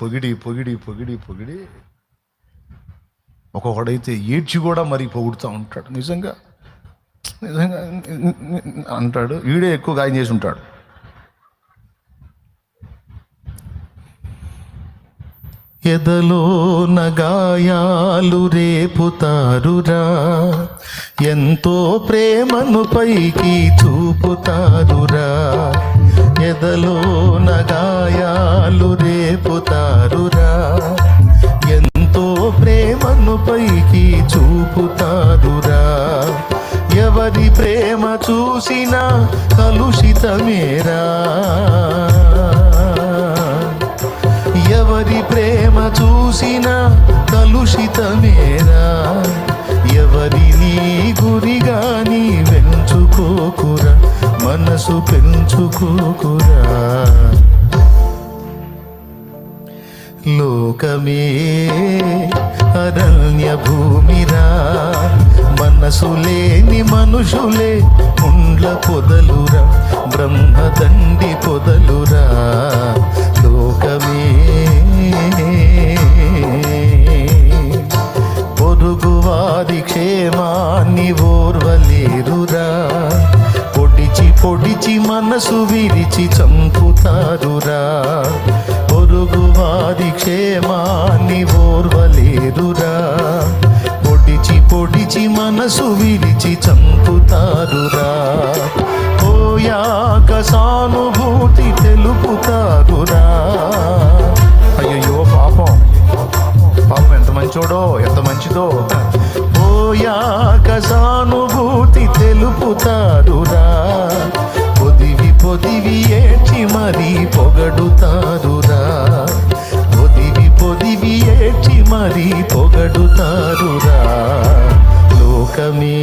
పొగిడి పొగిడి పొగిడి పొగిడి ఒక్కొక్కడైతే ఏడ్చి కూడా మరి పొగుడుతూ ఉంటాడు. నిజంగా నిజంగా అంటాడు. వీడే ఎక్కువ గాయం చేసి ఉంటాడు. ఎదలోన గాయాలు రేపుతారురా ఎంతో ప్రేమను పైకి చూపుతారురా. ఎదలో నగాయాలు చూపుతాదురా. ఎవరి ప్రేమ చూసినా కలుషితమేరా. ఎవరి ప్రేమ చూసినా కలుషితమేరా. ఎవరిని గురిగా నీ పెంచుకోకురా మనసు పెంచుకోకురా. లోకమే అరణ్య భూమి మనసు లేని మనుషులే ఉండ్ల పొదలురా బ్రహ్మదండి పొదలురా లోకమే. పొరుగువారి క్షేమాన్ని ఓర్వలేరురా పొడిచి పొడిచి మనసు విరిచి చంపుతారురా మనసు విరిచి చంపుతారురా. పోయాక సానుభూతి తెలుపుతారురా అయ్యో పాపం. పాపం ఎంత మంచోడో ఎంత మంచిదో. పోయాక సానుభూతి తెలుపుతారురా. పొదివి పొదివి ఏడ్చి మరీ పొగడుతారురా. పొదివి పొదివి ఏడ్చి మరీ పొగడుతారురా. கமீ